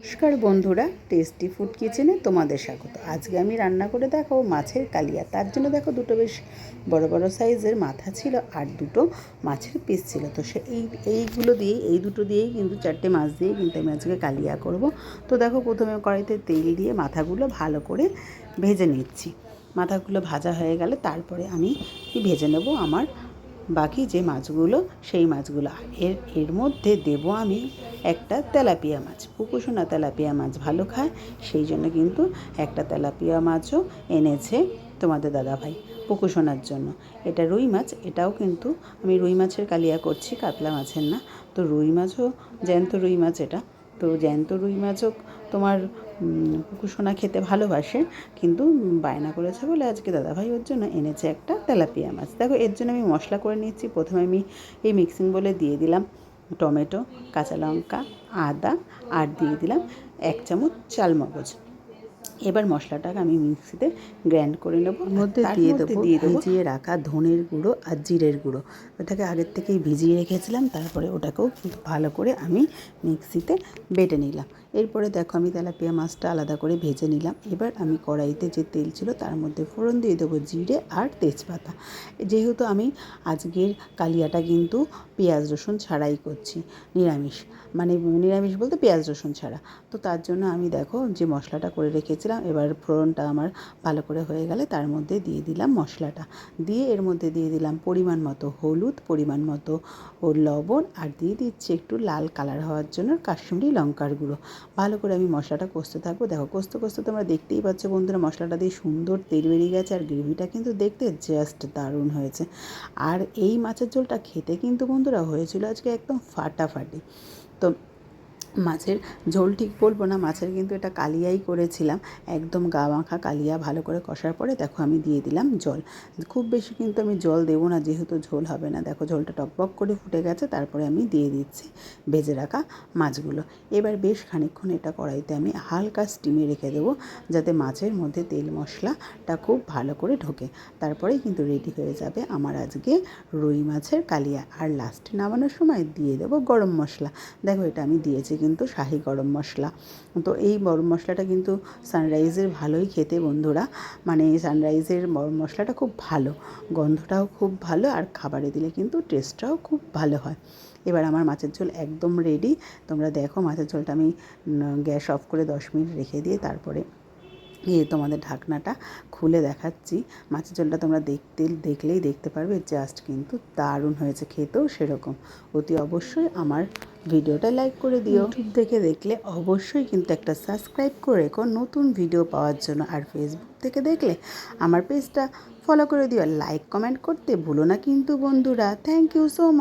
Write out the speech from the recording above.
নমস্কার বন্ধুরা tasty food কিচেনে তোমাদের স্বাগত। আজকে আমি রান্না করে দেখাবো মাছের কালিয়া। তার জন্য দেখো দুটো বেশ বড় বড় সাইজের মাথা ছিল আর দুটো মাছের পিস ছিল। তো সে এই, এইগুলো দিয়েই, এই দুটো দিয়েই কিন্তু চারটে মাছ দিয়ে কিন্তু আমি আজকে কালিয়া করব। তো দেখো প্রথমে কড়াইতে তেল দিয়ে মাথাগুলো ভালো করে ভেজে নিচ্ছি। মাথাগুলো ভাজা হয়ে গেলে তারপরে আমি ভেজে নেব আমার বাকি যে মাছগুলো, সেই মাছগুলো। এর এর মধ্যে দেব আমি একটা তেলাপিয়া মাছ। পুকুসোনা তেলাপিয়া মাছ ভালো খায়, সেই জন্য কিন্তু একটা তেলাপিয়া মাছও এনেছে তোমাদের দাদাভাই পুকুসোনার জন্য। এটা রুই মাছ, এটাও কিন্তু আমি রুই মাছের কালিয়া করছি, কাতলা মাছের না। তো রুই মাছও, জ্যান্ত রুই মাছ এটা। তো জ্যান্ত রুই মাছও তোমার পুকুসোনা খেতে ভালোবাসে, কিন্তু বায়না করেছে বলে আজকে দাদাভাই ওর জন্য এনেছে একটা তেলাপিয়া মাছ। দেখো, এর জন্য আমি মশলা করে নিচ্ছি প্রথমে আমি এই মিক্সিং বলে দিয়ে দিলাম টমেটো, কাঁচা লঙ্কা, আদা, আর দিয়ে দিলাম এক চামচ চালমগজ। এবার মশলাটাকে আমি মিক্সিতে গ্র্যান্ড করে নেব। মধ্যে দিয়ে দেবো দিয়ে ভিজিয়ে রাখা ধনের গুঁড়ো আর জিরের গুঁড়ো। ওটাকে আগের থেকেই ভিজিয়ে রেখেছিলাম তারপরে ওটাকেও কিন্তু ভালো করে আমি মিক্সিতে বেটে নিলাম। এরপরে দেখো আমি তেলাপিয়া মাছটা আলাদা করে ভেজে নিলাম। এবার আমি কড়াইতে যে তেল ছিল তার মধ্যে ফোড়ন দিয়ে দেবো জিরে আর তেজপাতা। যেহেতু আমি আজকের কালিয়াটা কিন্তু পেঁয়াজ রসুন ছাড়াই করছি নিরামিষ। মানে নিরামিষ বলতে পেঁয়াজ রসুন ছাড়া। তো তার জন্য আমি দেখো যে মশলাটা করে রেখেছিলাম এবার ফোড়নটা আমার ভালো করে হয়ে গেলে তার মধ্যে দিয়ে দিলাম মশলাটা। দিয়ে এর মধ্যে দিয়ে দিলাম পরিমাণ মতো হলুদ, পরিমাণ মতো ও লবণ আর দিয়ে দিচ্ছি একটু লাল কালার হওয়ার জন্য কাশ্মীরি লঙ্কার গুঁড়ো। ভালো করে আমি মশলাটা কষতে থাকব। দেখো, কষতে কষতে তোমরা দেখতেই পাচ্ছ বন্ধুরা, মশলাটা দিয়ে সুন্দর তেল বেরিয়ে গেছে আর গ্রেভিটা কিন্তু দেখতে জাস্ট দারুণ হয়েছে। আর এই মাছের ঝোলটা খেতে কিন্তু বন্ধুরা হয়েছিল আজকে একদম ফাটাফাটি। তো মাছের ঝোল ঠিক বলব না, মাছের কিন্তু এটা কালিয়াই করেছিলাম। একদম গা মাখা কালিয়া ভালো করে কষার পরে দেখো আমি দিয়ে দিলাম জল। খুব বেশি কিন্তু আমি জল দেবো না, যেহেতু ঝোল হবে না। দেখো ঝোলটা টকবক করে ফুটে গেছে, তারপরে আমি দিয়ে দিচ্ছি ভেজে রাখা মাছগুলো। এবার বেশ খানিকক্ষণ এটা কড়াইতে আমি হালকা স্টিমে রেখে দেবো, যাতে মাছের মধ্যে তেল মশলাটা খুব ভালো করে ঢোকে। তারপরেই কিন্তু রেডি হয়ে যাবে আমার আজকে রুই মাছের কালিয়া। আর লাস্টে নামানোর সময় দিয়ে দেবো গরম মশলা। দেখো এটা আমি দিয়েছি কিন্তু শাহি গরম মশলা। তো এই গরম মশলাটা কিন্তু সানরাইজের ভালোই খেতে বন্ধুরা। মানে এই সানরাইজের গরম মশলাটা খুব ভালো। গন্ধটাও খুব ভালো আর খাবারে দিলে কিন্তু টেস্টটাও খুব ভালো হয়। এবার আমার মাছের ঝোল একদম রেডি তোমরা দেখো মাছের ঝোলটা আমি গ্যাস অফ করে দশ মিনিট রেখে দিয়ে তারপরে এই তোমাদের ঢাকনাটা খুলে দেখাচ্ছি। মাছের ঝোলটা তোমরা দেখতে দেখলেই দেখতে পারবে জাস্ট কিন্তু দারুণ হয়েছে খেতেও সেরকম। অতি অবশ্যই আমার ভিডিওটা লাইক করে দিও। ইউটিউব থেকে দেখলে অবশ্যই কিন্তু একটা সাবস্ক্রাইব করে রেখো। নতুন ভিডিও পাওয়ার জন্য। আর ফেসবুক থেকে দেখলে আমার পেজটা ফলো করে দিও। লাইক কমেন্ট করতে ভুলো না কিন্তু বন্ধুরা। Thank you so much